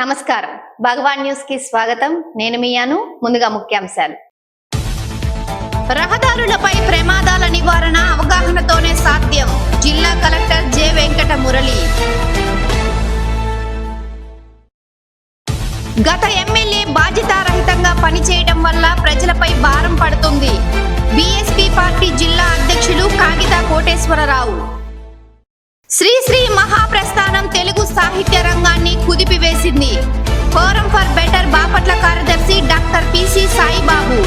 నమస్కారం. భగవాన్ న్యూస్కి స్వాగతం. నేను మీయాను ముందుగా ముఖ్యాంశాలు. రహదారులపై ప్రమాదాల నివారణ అవగాహనతోనే సాధ్యం. జిల్లా కలెక్టర్ జె వెంకట మురళి. గత ఎమ్మెల్యే బాధ్యతారహితంగా పనిచేయడం వల్ల ప్రజలపై భారం పడుతుంది. బీఎస్పీ పార్టీ జిల్లా అధ్యక్షులు కాగిత కోటేశ్వరరావు. శ్రీ శ్రీ మహాప్రస్థానం తెలుగు సాహిత్య రంగాన్ని కుదిపివేసింది. ఫోరం ఫర్ బెటర్ బాపట్ల కార్యదర్శి డాక్టర్ పిసి సాయిబాబు.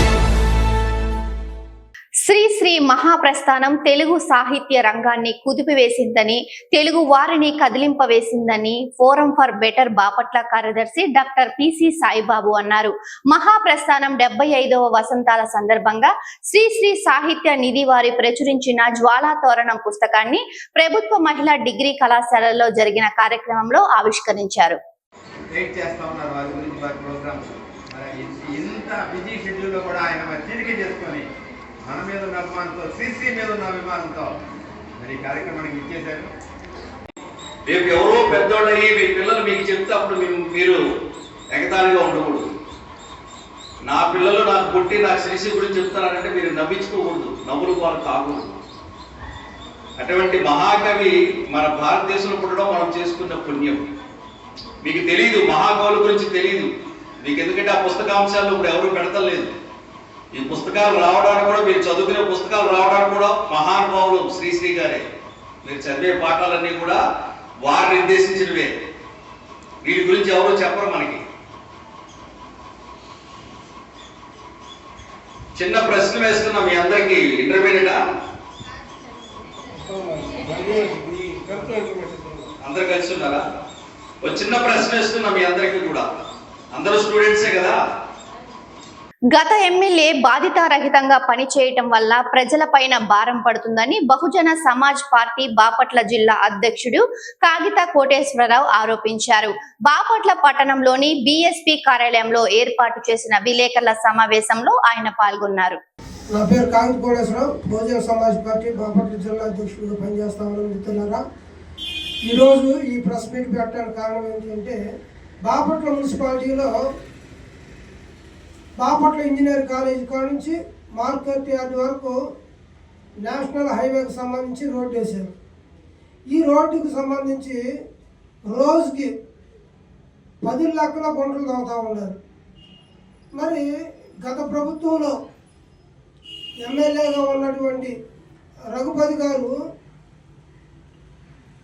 శ్రీ శ్రీ మహాప్రస్థానం తెలుగు సాహిత్య రంగాన్ని కుదిపివేసిందని తెలుగు వారిని కదిలింపవేసిందని ఫోరం ఫర్ బెటర్ బాపట్ల కార్యదర్శి డాక్టర్ పిసి సాయిబాబు అన్నారు. మహాప్రస్థానం డెబ్బై ఐదవ వసంతాల సందర్భంగా శ్రీ శ్రీ సాహిత్య నిధి వారి ప్రచురించిన జ్వాలా తోరణం పుస్తకాన్ని ప్రభుత్వ మహిళా డిగ్రీ కళాశాలలో జరిగిన కార్యక్రమంలో ఆవిష్కరించారు. ఇంత బిజీ షెడ్యూల్లో కూడా ఆయన తిరిగి చేసుకొని మన మీద ఉన్న అభిమానంతో సిసి మీద ఉన్న అభిమానంతో మరి కార్యక్రమానికి ఇచ్చేశారు రేపు ఎవరో పెద్దోళ్ళు అయ్యి మీ పిల్లలు మీకు చెప్తే అప్పుడు మీరు ఎగతాళిగా ఉండకూడదు. నా పిల్లలు నాకు పుట్టి నాకు శ్రీసి గురించి చెప్తారంటే మీరు నవ్వించుకోకూడదు నవ్వులు వారు కాకూడదు. అటువంటి మహాకవి మన భారతదేశంలో పుట్టడం మనం చేసుకున్న పుణ్యం. మీకు తెలియదు మహాకవుల గురించి తెలియదు మీకు ఎందుకంటే ఆ పుస్తకాంశాలు ఇప్పుడు ఎవరు పెడతలేదు. ఈ పుస్తకాలు రావడానికి కూడా మీరు చదువుకునే పుస్తకాలు రావడానికి కూడా మహానుభావులు శ్రీశ్రీ గారే. మీరు చదివే పాఠాలన్నీ కూడా వారు నిర్దేశించినవే. వీటి గురించి ఎవరు చెప్పరు మనకి. చిన్న ప్రశ్న వేస్తున్నా మీ అందరికి ఇంటర్మీడియటా అందరు కలిసి ఉన్నారా? ఒక చిన్న ప్రశ్న వేస్తున్నా మీ అందరికీ కూడా. అందరూ స్టూడెంట్సే కదా? గత ఎమ్మెల్యే బాధితారహితంగా పనిచేయటం వల్ల ప్రజలపైన భారం పడుతుందని బహుజన సమాజ్ పార్టీ బాపట్ల జిల్లా అధ్యక్షుడు కాగిత కోటేశ్వరరావు ఆరోపించారు. బాపట్ల పట్టణంలోని బీఎస్పీ కార్యాలయంలో ఏర్పాటు చేసిన విలేకరుల సమావేశంలో ఆయన పాల్గొన్నారు. నా పేరు కాగిత కోటేశ్వరరావు. బహుజన సమాజ్ పార్టీ బాపట్ల జిల్లా అధ్యక్షుడిగా పనిచేస్తామని మిత్రులారా ఈరోజు ఈ ప్రెస్ మీట్ పెట్టడానికి కారణం ఏంటంటే బాపట్ల మున్సిపాలిటీలో బాపట్ల ఇంజనీర్ కాలేజీ కాడ నుంచి మార్కెట్ యార్డ్ వరకు నేషనల్ హైవేకి సంబంధించి రోడ్డు వేశారు. ఈ రోడ్డుకి సంబంధించి రోజుకి పది లక్షల గుంటలు తవ్వుతూ ఉన్నారు. మరి గత ప్రభుత్వంలో ఎమ్మెల్యేగా ఉన్నటువంటి రఘుపతి గారు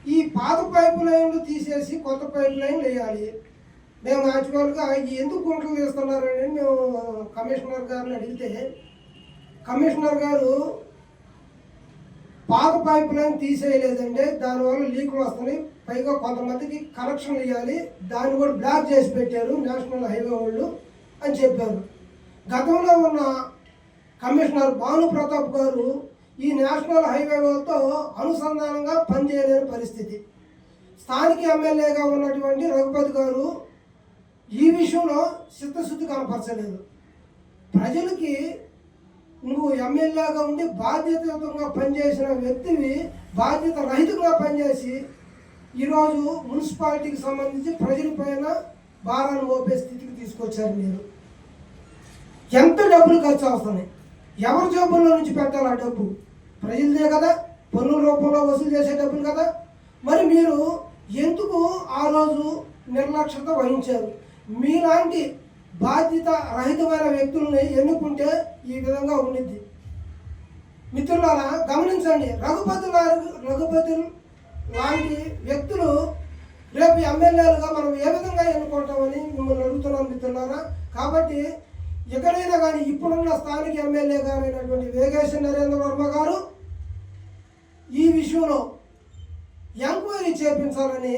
ఈ పాత పైపు లైన్లు తీసేసి కొత్త పైపు లైన్లు వేయాలి. మేము యాక్చువల్గా ఎందుకు గుంటలు తీస్తున్నారని మేము కమిషనర్ గారిని అడిగితే కమిషనర్ గారు పాత పైప్ లైన్ తీసేయలేదండి దానివల్ల లీకులు వస్తున్నాయి పైగా కొంతమందికి కనెక్షన్లు ఇవ్వాలి దాన్ని కూడా బ్లాక్ చేసి పెట్టారు నేషనల్ హైవే వాళ్ళు అని చెప్పారు. గతంలో ఉన్న కమిషనర్ భాను ప్రతాప్ గారు ఈ నేషనల్ హైవేతో అనుసంధానంగా పనిచేయలేని పరిస్థితి. స్థానిక ఎమ్మెల్యేగా ఉన్నటువంటి రఘుపతి గారు ఈ విషయంలో చిత్తశుద్ధి కనపరచలేదు ప్రజలకి నువ్వు ఎమ్మెల్యేగా ఉండి బాధ్యతగా పనిచేసిన వ్యక్తివి బాధ్యత రహితంగా పనిచేసి ఈరోజు మున్సిపాలిటీకి సంబంధించి ప్రజలపైన భారాన్ని మోపే స్థితికి తీసుకొచ్చారు మీరు. ఎంత డబ్బులు ఖర్చు అవుతున్నాయి? ఎవరి జబ్బుల్లో నుంచి పెట్టాలి ఆ డబ్బు? ప్రజలదే కదా? పన్నుల రూపంలో వసూలు చేసే డబ్బులు కదా? మరి మీరు ఎందుకు ఆ రోజు నిర్లక్ష్యత వహించారు? మీలాంటి బాధ్యత రహితమైన వ్యక్తుల్ని ఎన్నుకుంటే ఈ విధంగా ఉండిద్ది. మిత్రులారా గమనించండి రఘుపతి గారు రఘుపతి లాంటి వ్యక్తులు రేపు ఎమ్మెల్యేలుగా మనం ఏ విధంగా ఎన్నుకుంటామని మిమ్మల్ని అడుగుతున్నాం మిత్రులారా. కాబట్టి ఎక్కడైనా కానీ ఇప్పుడున్న స్థానిక ఎమ్మెల్యే గారైనటువంటి వేగేశ్వర నరేంద్ర వర్మ గారు ఈ విషయంలో ఎంక్వైరీ చేపించాలని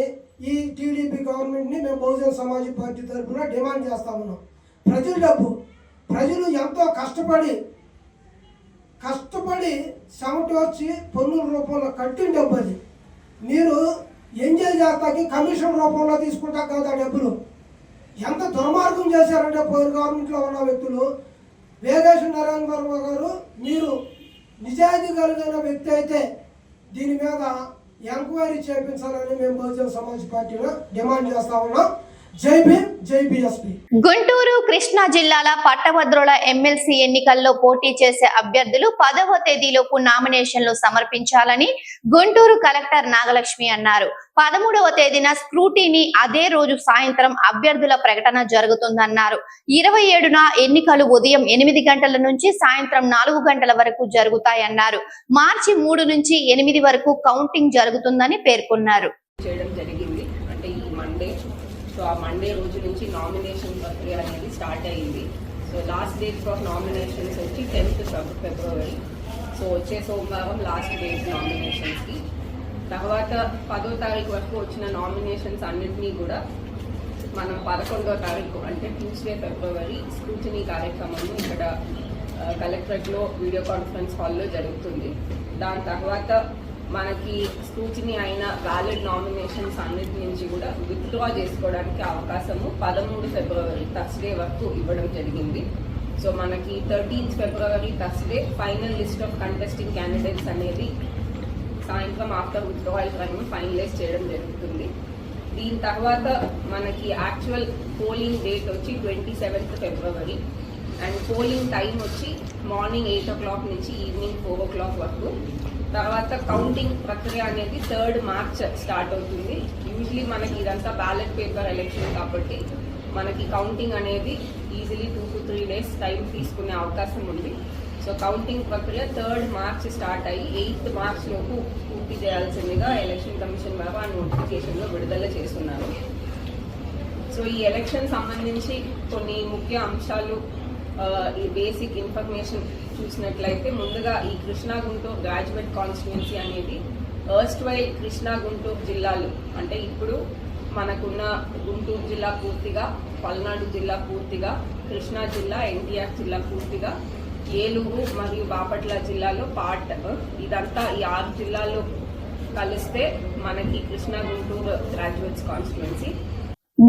ఈ టీడీపీ గవర్నమెంట్ని మేము బహుజన సమాజ్ పార్టీ తరఫున డిమాండ్ చేస్తా ఉన్నాం. ప్రజల డబ్బు ప్రజలు ఎంతో కష్టపడి కష్టపడి చెమట వచ్చి పన్నుల రూపంలో కట్టిన డబ్బు అది. మీరు ఎంజాయ్ చేస్తాకి కమిషన్ రూపంలో తీసుకుంటా కదా డబ్బులు. ఎంత దుర్మార్గం చేశారంటే పోయిన గవర్నమెంట్లో ఉన్న వ్యక్తులు. వేగేశ్వర నారాయణ వర్మ గారు మీరు నిజాయితీ కలిగిన వ్యక్తి అయితే దీని మీద ఎంక్వైరీ చేపించాలని మేము బహుజన సమాజ్ పార్టీలో డిమాండ్ చేస్తా ఉన్నాం. జై భీమ్ జై బిఎస్పి. గుంటూరు కృష్ణా జిల్లాల పట్టభద్రుల ఎమ్మెల్సీ ఎన్నికల్లో పోటీ చేసే అభ్యర్థులు పదవ తేదీలోపు నామినేషన్లు సమర్పించాలని గుంటూరు కలెక్టర్ నాగలక్ష్మి అన్నారు. పదమూడవ తేదీన స్క్రూటీని అదే రోజు సాయంత్రం అభ్యర్థుల ప్రకటన జరుగుతుందన్నారు. ఇరవై ఏడున ఎన్నికలు ఉదయం ఎనిమిది గంటల నుంచి సాయంత్రం నాలుగు గంటల వరకు జరుగుతాయన్నారు. మార్చి మూడు నుంచి ఎనిమిది వరకు కౌంటింగ్ జరుగుతుందని పేర్కొన్నారు చేయడం జరిగింది అంటే ఈ మండే సో ఆ మండే రోజు నుంచి నామినేషన్ ప్రక్రియ అనేది స్టార్ట్ అయ్యింది. So last date for nominations వచ్చి టెన్త్ ఫిబ్రవరి సో వచ్చే సోమవారం లాస్ట్ డేట్ నామినేషన్స్కి తర్వాత పదో తారీఖు వరకు వచ్చిన నామినేషన్స్ అన్నింటినీ కూడా మనం పదకొండో తారీఖు అంటే ట్యూస్డే ఫిబ్రవరి స్క్రూటినీ కార్యక్రమం ఇక్కడ కలెక్టరేట్లో వీడియో కాన్ఫరెన్స్ హాల్లో జరుగుతుంది. దాని తర్వాత మనకి సూచిని అయిన వ్యాలిడ్ నామినేషన్స్ అన్నిటి నుంచి కూడా విత్డ్రా చేసుకోవడానికి అవకాశము పదమూడు ఫిబ్రవరి థర్స్డే వరకు ఇవ్వడం జరిగింది. సో మనకి thirteenth February Thursday final list of contesting candidates అనేది సాయంత్రం ఆఫ్టర్ విత్డ్రాయల్ టైం ఫైనలైజ్ చేయడం జరుగుతుంది. దీని తర్వాత మనకి యాక్చువల్ పోలింగ్ డేట్ వచ్చి twenty seventh February and polling time వచ్చి మార్నింగ్ ఎయిట్ ఓ క్లాక్ నుంచి ఈవినింగ్ ఫోర్ ఓ క్లాక్ వరకు. తర్వాత కౌంటింగ్ ప్రక్రియ అనేది థర్డ్ మార్చ్ స్టార్ట్ అవుతుంది. యూజువలీ మనకి ఇదంతా బ్యాలెట్ పేపర్ ఎలక్షన్ కాబట్టి మనకి కౌంటింగ్ అనేది easily two to three days time తీసుకునే అవకాశం ఉంది. సో కౌంటింగ్ ప్రక్రియ థర్డ్ మార్చ్ స్టార్ట్ అయ్యి ఎయిత్ మార్చ్ లోపు పూర్తి చేయాల్సిందిగా ఎలక్షన్ కమిషన్ వారు ఆ నోటిఫికేషన్లో విడుదల చేస్తున్నారు. సో ఈ ఎలక్షన్ సంబంధించి కొన్ని ముఖ్య అంశాలు uh, ఈ బేసిక్ ఇన్ఫర్మేషన్ చూసినట్లయితే ముందుగా ఈ కృష్ణా గుంటూరు గ్రాడ్యుయేట్ కాన్స్టిట్యున్సీ అనేది ఫస్ట్ వైల్ కృష్ణా గుంటూరు జిల్లాలు. అంటే ఇప్పుడు మనకున్న గుంటూరు జిల్లా పూర్తిగా పల్నాడు జిల్లా పూర్తిగా కృష్ణా జిల్లా ఎన్టీఆర్ జిల్లా పూర్తిగా ఏలూరు మరియు బాపట్ల జిల్లాలో పార్ట్ ఇదంతా ఈ ఆరు జిల్లాల్లో కలిస్తే మనకి Krishna Guntur graduates constituency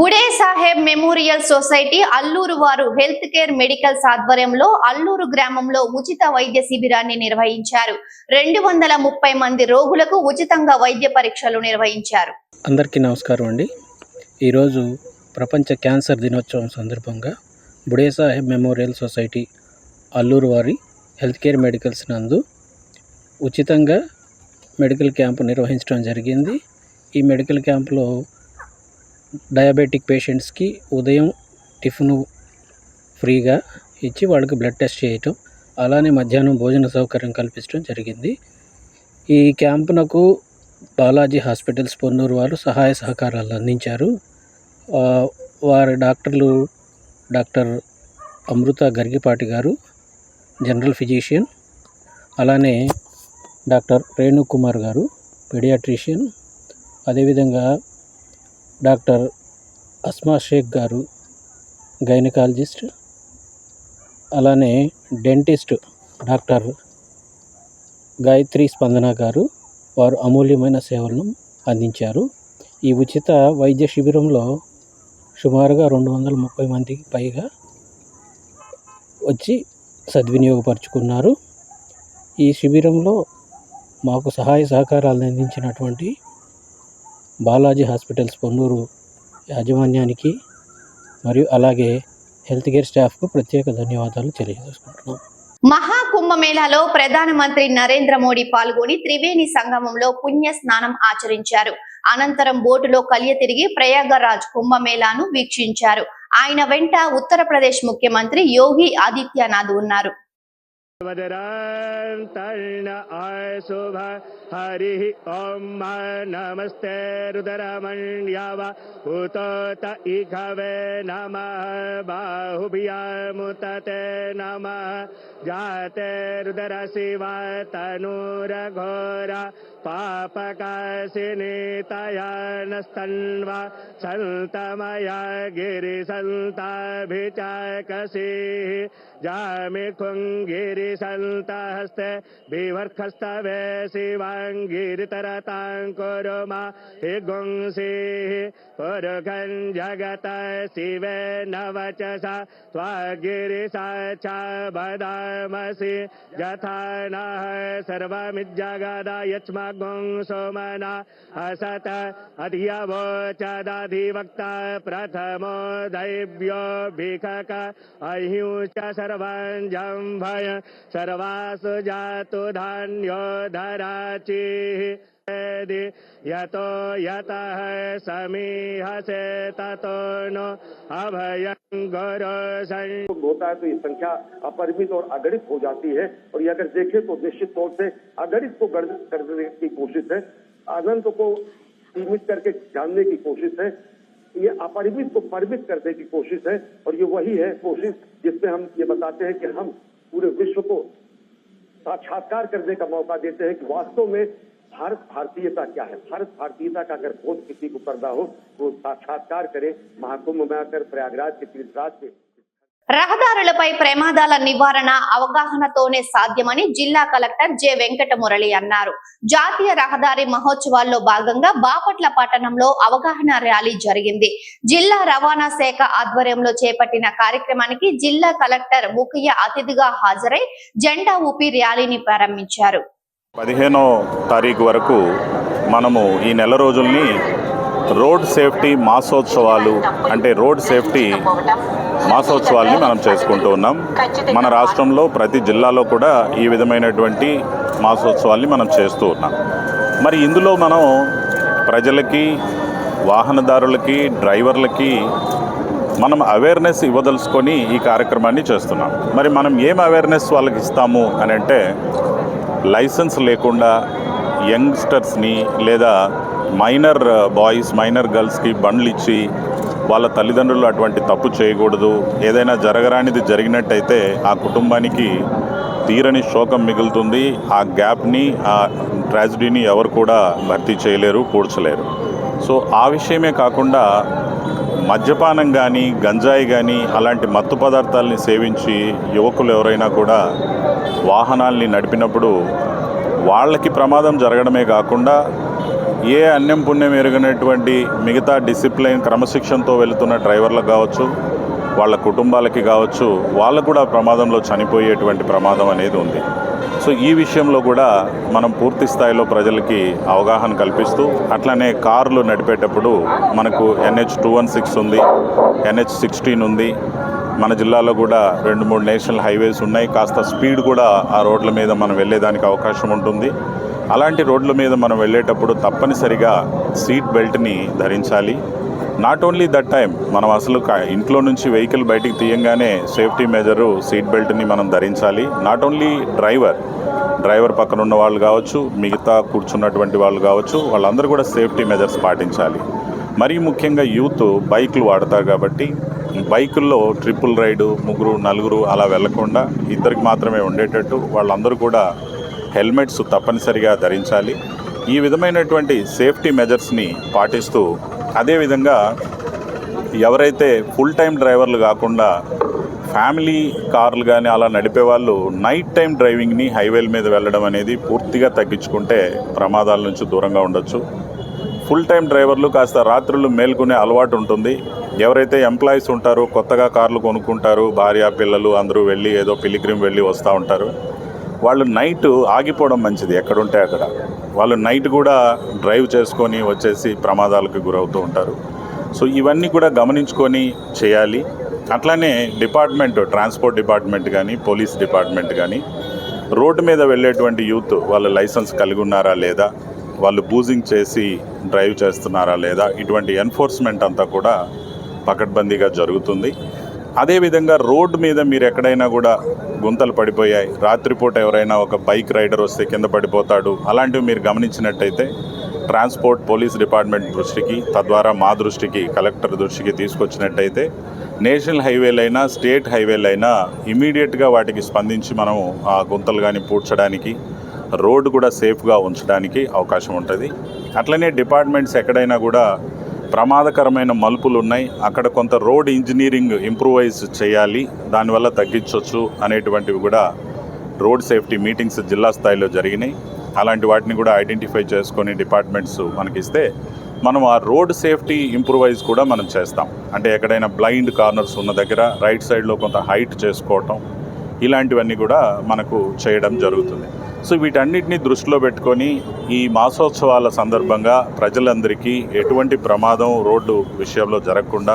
Bude Saheb memorial society Alluru వారు హెల్త్ కేర్ మెడికల్ ఆధ్వర్యంలో అల్లూరు గ్రామంలో ఉచిత వైద్య శిబిరాన్ని నిర్వహించారు. రెండు వందల ముప్పై మంది రోగులకు ఉచితంగా వైద్య పరీక్షలు నిర్వహించారు. అందరికీ నమస్కారం అండి. ఈరోజు ప్రపంచ క్యాన్సర్ దినోత్సవం సందర్భంగా బుడే సాహెబ్ మెమోరియల్ సొసైటీ అల్లూరు వారి హెల్త్ కేర్ మెడికల్స్ నందు ఉచితంగా మెడికల్ క్యాంపు నిర్వహించడం జరిగింది. ఈ మెడికల్ క్యాంపులో డయాబెటిక్ పేషెంట్స్కి ఉదయం టిఫిన్ ఫ్రీగా ఇచ్చి వాళ్ళకి బ్లడ్ టెస్ట్ చేయటం అలానే మధ్యాహ్నం భోజన సౌకర్యం కల్పించడం జరిగింది. ఈ క్యాంపునకు బాలాజీ హాస్పిటల్స్ పొన్నూరు వారు సహాయ సహకారాలు అందించారు. వారి డాక్టర్లు డాక్టర్ అమృత గర్గిపాటి గారు జనరల్ ఫిజిషియన్ అలానే డాక్టర్ రేణుకుమార్ గారు పెడియాట్రిషియన్ అదేవిధంగా డాక్టర్ అస్మా షేక్ గారు గైనకాలజిస్ట్ అలానే డెంటిస్ట్ డాక్టర్ గాయత్రి స్పందన గారు వారు అమూల్యమైన సేవలను అందించారు. ఈ ఉచిత వైద్య శిబిరంలో సుమారుగా రెండు వందల ముప్పై మందికి పైగా వచ్చి సద్వినియోగపరుచుకున్నారు. ఈ శిబిరంలో మాకు సహాయ సహకారాలు అందించినటువంటి బాలాజీ హాస్పిటల్స్ పొన్నూరు యాజమాన్యానికి మరియు అలాగే హెల్త్ కేర్ స్టాఫ్కు ప్రత్యేక ధన్యవాదాలు తెలియజేసుకుంటున్నాం. మహాకుంభమేళాలో ప్రధానమంత్రి నరేంద్ర మోడీ పాల్గొని త్రివేణి సంగమంలో పుణ్య స్నానం ఆచరించారు. అనంతరం బోటులో కలియ తిరిగి ప్రయాగరాజ్ కుంభమేళాను వీక్షించారు. ఆయన వెంట ఉత్తరప్రదేశ్ ముఖ్యమంత్రి యోగి ఆదిత్యనాథ్ ఉన్నారు. वदरान्तर्न अशुभ हरिः ॐ नमस्ते रुदरमण्यव उत त इघवे नमः बाहुभ्यामुतते नमः जाते रुदर शिव तनूरघोर नस्तन्वा सन्तमया गिरिसन्ताभिचाकसीः जामि गिरिसन्तहस्ते बिभर्खस्तवे शिवाङ्गिरितरताङ्कुरुमा हि गुंसिः पुरुषन् जगत शिवे न वचसा त्वगिरिसा च वदामसि यथा नः सर्वमिज्जगदा यच्मगुं सोमना असत अधियवोचदधिवक्ता प्रथमो दैव्यो भिखक अह्यु च सर्वासु जातु धान्यो धराचिः यतो यतः समीहसे ततो नो अभयं गुरु सं होता है तो ये संख्या अपरिमित और अगणित हो जाती है। और ये अगर देखें तो निश्चित तौर से अगणित को गणित करने की कोशिश है। अनंत को सीमित करके जानने की कोशिश है। ये अपरिमित को परिमित करने की कोशिश है। और ये वही है कोशिश जिसमें हम ये बताते हैं कि हम पूरे विश्व को साक्षात्कार करने का मौका देते हैं कि वास्तव में भारत भारतीयता क्या है भारत भारतीयता का अगर बोध किसी को करना हो तो साक्षात्कार करे महाकुंभ में आकर प्रयागराज के तीर्थराज के రహదారులపై ప్రమాదాల నివారణ అవగాహనతోనే సాధ్యమని జిల్లా కలెక్టర్ జె వెంకట మురళి అన్నారు జాతీయ రహదారి మహోత్సవాల్లో భాగంగా బాపట్ల పట్టణంలో అవగాహన ర్యాలీ జరిగింది జిల్లా రవాణా శాఖ ఆధ్వర్యంలో చేపట్టిన కార్యక్రమానికి జిల్లా కలెక్టర్ ముఖ్య అతిథిగా హాజరై జెండా ఊపి ర్యాలీని ప్రారంభించారు పదిహేనో తారీఖు వరకు మనము ఈ నెల రోజుల్ని రోడ్ సేఫ్టీ మాసోత్సవాలు అంటే రోడ్ సేఫ్టీ మాసోత్సవాల్ని మనం చేసుకుంటూ ఉన్నాం. మన రాష్ట్రంలో ప్రతి జిల్లాలో కూడా ఈ విధమైనటువంటి మాసోత్సవాల్ని మనం చేస్తూ ఉన్నాం. మరి ఇందులో మనం ప్రజలకి వాహనదారులకి డ్రైవర్లకి మనం అవేర్నెస్ ఇవ్వదలుచుకొని ఈ కార్యక్రమాన్ని చేస్తున్నాం. మరి మనం ఏం అవేర్నెస్ వాళ్ళకి ఇస్తాము అని అంటే లైసెన్స్ లేకుండా యంగ్స్టర్స్ని లేదా మైనర్ బాయ్స్ మైనర్ గర్ల్స్కి బండ్లు ఇచ్చి వాళ్ళ తల్లిదండ్రులు అటువంటి తప్పు చేయకూడదు. ఏదైనా జరగరానిది జరిగినట్టయితే ఆ కుటుంబానికి తీరని శోకం మిగులుతుంది. ఆ గ్యాప్ని ఆ ట్రాజిడీని ఎవరు కూడా భర్తీ చేయలేరు పూడ్చలేరు సో ఆ విషయమే కాకుండా మద్యపానం కానీ గంజాయి కానీ అలాంటి మత్తు పదార్థాలని సేవించి యువకులు ఎవరైనా కూడా వాహనాల్ని నడిపినప్పుడు వాళ్ళకి ప్రమాదం జరగడమే కాకుండా ఏ అన్యం పుణ్యం ఎరుగనటువంటి మిగతా డిసిప్లైన్ క్రమశిక్షణతో వెళుతున్న డ్రైవర్లకు కావచ్చు వాళ్ళ కుటుంబాలకి కావచ్చు వాళ్ళకు కూడా ప్రమాదంలో చనిపోయేటువంటి ప్రమాదం అనేది ఉంది. సో ఈ విషయంలో కూడా మనం పూర్తి స్థాయిలో ప్రజలకి అవగాహన కల్పిస్తూ అట్లనే కార్లు నడిపేటప్పుడు మనకు ఎన్హెచ్ టూ వన్ సిక్స్ ఉంది ఎన్హెచ్ సిక్స్టీన్ ఉంది మన జిల్లాలో కూడా రెండు మూడు నేషనల్ హైవేస్ ఉన్నాయి. కాస్త స్పీడ్ కూడా ఆ రోడ్ల మీద మనం వెళ్ళేదానికి అవకాశం ఉంటుంది. అలాంటి రోడ్ల మీద మనం వెళ్ళేటప్పుడు తప్పనిసరిగా సీట్ బెల్ట్ని ధరించాలి. నాట్ ఓన్లీ దట్ టైం మనం అసలు ఇంట్లో నుంచి వెహికల్ బయటికి తీయంగానే సేఫ్టీ మెజరు సీట్ బెల్ట్ని మనం ధరించాలి. నాట్ ఓన్లీ డ్రైవర్ డ్రైవర్ పక్కన ఉన్న వాళ్ళు కావచ్చు మిగతా కూర్చున్నటువంటి వాళ్ళు కావచ్చు వాళ్ళందరూ కూడా సేఫ్టీ మెజర్స్ పాటించాలి. మరీ ముఖ్యంగా యూత్ బైక్లు వాడతారు కాబట్టి బైకుల్లో ట్రిపుల్ రైడు ముగ్గురు నలుగురు అలా వెళ్ళకుండా ఇద్దరికి మాత్రమే ఉండేటట్టు వాళ్ళందరూ కూడా హెల్మెట్స్ తప్పనిసరిగా ధరించాలి. ఈ విధమైనటువంటి సేఫ్టీ మెజర్స్ని పాటిస్తూ అదేవిధంగా ఎవరైతే ఫుల్ టైం డ్రైవర్లు కాకుండా ఫ్యామిలీ కార్లు కానీ అలా నడిపే వాళ్ళు నైట్ టైం డ్రైవింగ్ని హైవేల మీద వెళ్ళడం అనేది పూర్తిగా తగ్గించుకుంటే ప్రమాదాల నుంచి దూరంగా ఉండొచ్చు. ఫుల్ టైం డ్రైవర్లు కాస్త రాత్రులు మేల్కొనే అలవాటు ఉంటుంది. ఎవరైతే ఎంప్లాయీస్ ఉంటారో కొత్తగా కార్లు కొనుక్కుంటారు భార్య పిల్లలు అందరూ వెళ్ళి ఏదో పిలిగ్రిమ్ వెళ్ళి వస్తూ ఉంటారు. వాళ్ళు నైట్ ఆగిపోవడం మంచిది ఎక్కడుంటే అక్కడ. వాళ్ళు నైట్ కూడా డ్రైవ్ చేసుకొని వచ్చేసి ప్రమాదాలకు గురవుతూ ఉంటారు. సో ఇవన్నీ కూడా గమనించుకొని చేయాలి. అట్లానే డిపార్ట్మెంట్ ట్రాన్స్పోర్ట్ డిపార్ట్మెంట్ కానీ పోలీస్ డిపార్ట్మెంట్ కానీ రోడ్డు మీద వెళ్ళేటువంటి యూత్ వాళ్ళు లైసెన్స్ కలిగి ఉన్నారా లేదా? వాళ్ళు బూజింగ్ చేసి డ్రైవ్ చేస్తున్నారా లేదా? ఇటువంటి ఎన్ఫోర్స్మెంట్ అంతా కూడా పకడ్బందీగా జరుగుతుంది. అదేవిధంగా రోడ్డు మీద మీరు ఎక్కడైనా కూడా గుంతలు పడిపోయాయి రాత్రిపూట ఎవరైనా ఒక బైక్ రైడర్ వస్తే కింద పడిపోతాడు అలాంటివి మీరు గమనించినట్టయితే ట్రాన్స్పోర్ట్ పోలీస్ డిపార్ట్మెంట్ దృష్టికి తద్వారా మా దృష్టికి కలెక్టర్ దృష్టికి తీసుకొచ్చినట్టయితే నేషనల్ హైవేలైనా స్టేట్ హైవేలైనా ఇమీడియట్గా వాటికి స్పందించి మనం ఆ గుంతలు కానీ పూడ్చడానికి రోడ్డు కూడా సేఫ్గా ఉంచడానికి అవకాశం ఉంటుంది. అట్లనే డిపార్ట్మెంట్స్ ఎక్కడైనా కూడా ప్రమాదకరమైన మలుపులు ఉన్నాయి అక్కడ కొంత రోడ్ ఇంజనీరింగ్ ఇంప్రూవైజ్ చేయాలి దానివల్ల తగ్గించవచ్చు అనేటువంటివి కూడా రోడ్ సేఫ్టీ మీటింగ్స్ జిల్లా స్థాయిలో జరిగినాయి. అలాంటి వాటిని కూడా ఐడెంటిఫై చేసుకొని డిపార్ట్మెంట్స్ మనకిస్తే మనం ఆ రోడ్ సేఫ్టీ ఇంప్రూవైజ్ కూడా మనం చేస్తాం. అంటే ఎక్కడైనా బ్లైండ్ కార్నర్స్ ఉన్న దగ్గర రైట్ సైడ్లో కొంత హైట్ చేసుకోవటం ఇలాంటివన్నీ కూడా మనకు చేయడం జరుగుతుంది. సో వీటన్నిటిని దృష్టిలో పెట్టుకొని ఈ మాసోత్సవాల సందర్భంగా ప్రజలందరికీ ఎటువంటి ప్రమాదం రోడ్డు విషయంలో జరగకుండా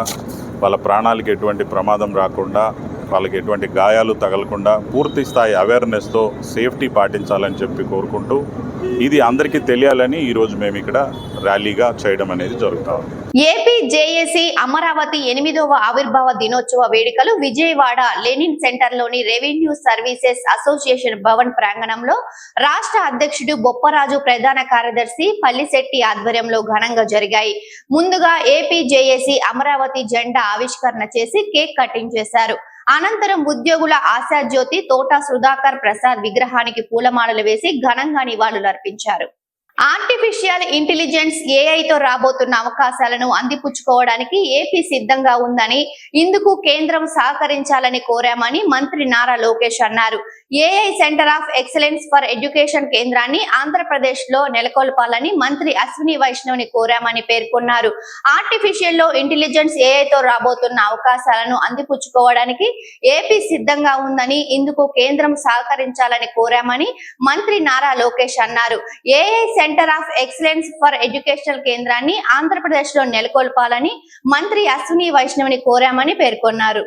వాళ్ళ ప్రాణాలకి ఎటువంటి ప్రమాదం రాకుండా వాళ్ళకి ఎటువంటి గాయాలు తగలకుండా పూర్తి స్థాయి అవేర్నెస్తో సేఫ్టీ పాటించాలని చెప్పి కోరుకుంటూ ఇది అందరికీ తెలియాలని ఈరోజు మేము ఇక్కడ ర్యాలీగా చేయడం అనేది జరుగుతా ఉంది. ఏపీ జేఏసీ అమరావతి ఎనిమిదవ ఆవిర్భావ దినోత్సవ వేడుకలు విజయవాడ లెనిన్ సెంటర్లోని రెవెన్యూ సర్వీసెస్ అసోసియేషన్ భవన్ ప్రాంగణంలో రాష్ట్ర అధ్యక్షుడు బొప్పరాజు ప్రధాన కార్యదర్శి పల్లిశెట్టి ఆధ్వర్యంలో ఘనంగా జరిగాయి. ముందుగా ఏపీ జేఏసీ అమరావతి జెండా ఆవిష్కరణ చేసి కేక్ కటింగ్ చేశారు. అనంతరం ఉద్యోగుల ఆశాజ్యోతి తోట సుధాకర్ ప్రసాద్ విగ్రహానికి పూలమాలలు వేసి ఘనంగా నివాళులర్పించారు. ఆర్టిఫిషియల్ ఇంటెలిజెన్స్ ఏఐతో రాబోతున్న అవకాశాలను అందిపుచ్చుకోవడానికి ఏపీ సిద్ధంగా ఉందని ఇందుకు కేంద్రం సహకరించాలని కోరామని మంత్రి నారా లోకేష్ అన్నారు. AI centre of excellence for education కేంద్రాన్ని ఆంధ్రప్రదేశ్లో నెలకొల్పాలని మంత్రి అశ్విని వైష్ణవ్ని కోరామని పేర్కొన్నారు. ఆర్టిఫిషియల్లో ఇంటెలిజెన్స్ ఏఐతో రాబోతున్న అవకాశాలను అందిపుచ్చుకోవడానికి ఏపీ సిద్ధంగా ఉందని ఇందుకు కేంద్రం సహకరించాలని కోరామని మంత్రి నారా లోకేష్ అన్నారు. AI centre of excellence for educational కేంద్రాన్ని ఆంధ్రప్రదేశ్లో నెలకొల్పాలని మంత్రి అశ్విని వైష్ణవ్ని కోరామని పేర్కొన్నారు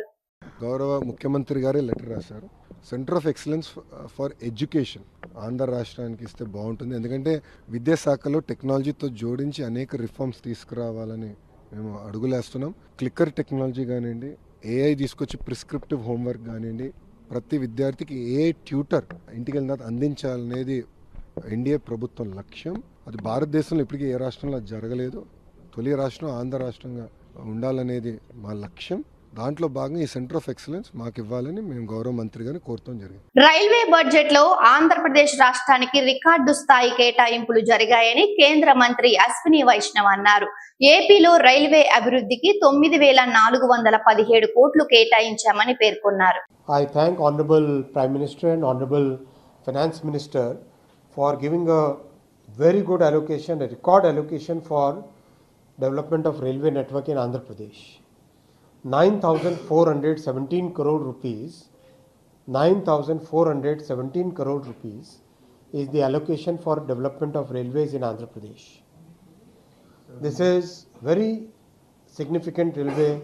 గౌరవ ముఖ్యమంత్రి గారే లెటర్ రాశారు centre of excellence for education Andhra రాష్ట్రానికి ఇస్తే బాగుంటుంది. ఎందుకంటే విద్యాశాఖలో టెక్నాలజీతో జోడించి అనేక రిఫార్మ్స్ తీసుకురావాలని మేము అడుగులేస్తున్నాం. క్లిక్కర్ టెక్నాలజీ కానివ్వండి ఏఐ తీసుకొచ్చి ప్రిస్క్రిప్టివ్ హోంవర్క్ కానివ్వండి ప్రతి విద్యార్థికి ఏ ట్యూటర్ ఇంటికి వెళ్ళిన తర్వాత అందించాలనేది ఎన్డీఏ ప్రభుత్వం లక్ష్యం. అది భారతదేశంలో ఇప్పటికీ ఏ రాష్ట్రంలో జరగలేదు. తొలి రాష్ట్రం ఆంధ్ర రాష్ట్రంగా ఉండాలనేది మా లక్ష్యం. దాంట్లో భాగంగా ఈ సెంటర్ ఆఫ్ ఎక్సలెన్స్ మాకు ఇవ్వాలని మేము గౌరవ మంత్రి గారిని కోరుతాం జరిగింది. రైల్వే బడ్జెట్లో ఆంధ్రప్రదేశ్ రాష్ట్రానికి రికార్డు స్థాయి కేటాయింపులు జరిగాయని కేంద్ర మంత్రి అశ్విని వైష్ణవ్ అన్నారు. ఏపీలో రైల్వే అభివృద్ధికి తొమ్మిది వేల నాలుగు వందల పదిహేడు కోట్లు కేటాయించామని పేర్కొన్నారు. I thank Honorable Prime Minister and Honorable Finance Minister for giving a very good allocation, a record allocation for development of railway network in Andhra Pradesh. 9,417 crore rupees, 9,417 crore rupees is the allocation for development of railways in Andhra Pradesh. This is very significant railway,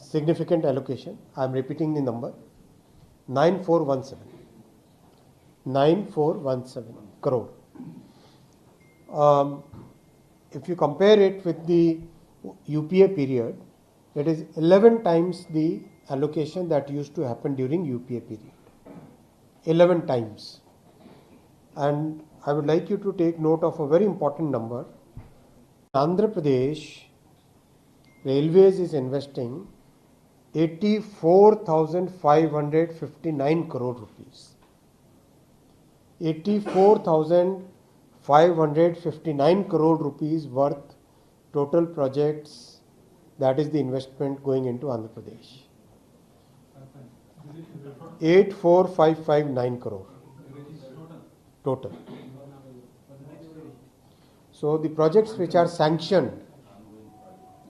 significant allocation. I am repeating the number. 9417. 9417 crore. Um, if you compare it with the UPA period, it is 11 times the allocation that used to happen during UPA period. 11 times. And I would like you to take note of a very important number. Andhra Pradesh Railways is investing 84,559 crore rupees. 84,559 crore rupees worth total projects that is the investment going into Andhra Pradesh. 84559 crore total. So the projects which are sanctioned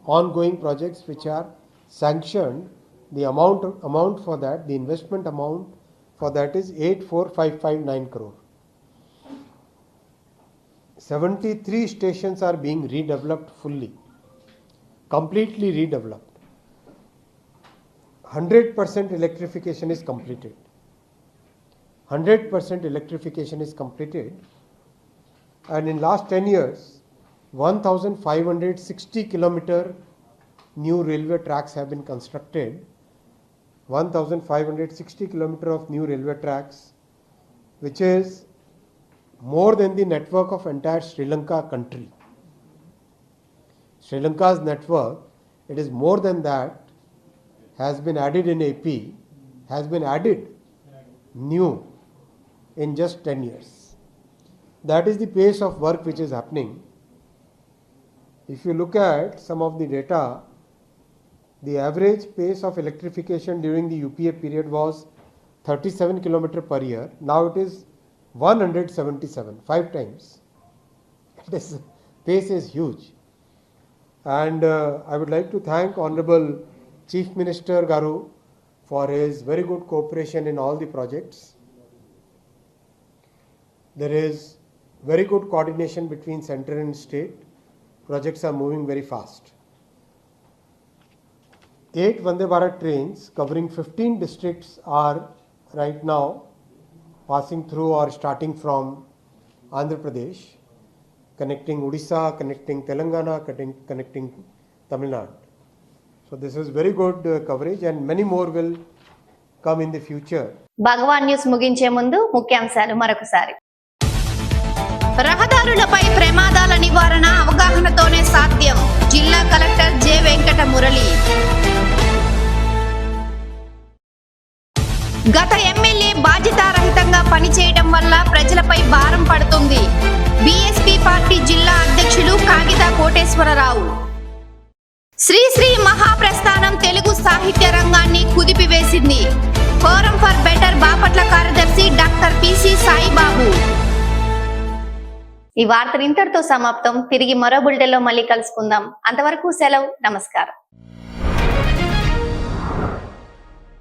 ongoing projects which are sanctioned, the amount amount for that, the investment amount for that is 84559 crore. 73 stations are being redeveloped fully, completely redeveloped. 100% electrification is completed. 100% electrification is completed and in last 10 years 1560 kilometer new railway tracks have been constructed 1560 kilometer of new railway tracks which is more than the network of entire sri lanka country. Sri lanka's network it is more than that has been added in ap has been added new in just 10 years. That is the pace of work which is happening. If you look at some of the data, the average pace of electrification during the UPA period was 37 km per year. Now it is 177, five times. This pace is huge. And uh, I would like to thank Honorable Chief Minister Garu for his very good cooperation in all the projects. There is very good coordination between center and state. Projects are moving very fast. Eight Vande Bharat trains covering 15 districts are right now passing through or starting from Andhra Pradesh, connecting Odisha, connecting Telangana, connecting, connecting Tamil Nadu. So this is very good uh, coverage and many more will come in the future. Bhagavan news ముగించే ముందు ముఖ్యాంశాలు మరొకసారి రహదారులపై ప్రమాదాల నివారణ అవగాహనతోనే సాధ్యం జిల్లా collector J Venkata Murali గత ఎమ్మెల్యే బాధ్యతారహితంగా పనిచేయడం వల్ల ప్రజలపై భారం పడుతుంది. బీఎస్పీ పార్టీ జిల్లా అధ్యక్షులు కాగిత కోటేశ్వరరావు. శ్రీశ్రీ మహాప్రస్థానం తెలుగు సాహిత్య రంగాన్ని కుదిపివేసింది. ఫోరం ఫర్ బెటర్ బాపట్ల కార్యదర్శి డాక్టర్ పిసి సాయిబాబు. ఈ వార్త ఇంతటితో సమాప్తం. తిరిగి మరో బులెటిన్లో మళ్ళీ కలుసుకుందాం. అంతవరకు సెలవు. నమస్కారం.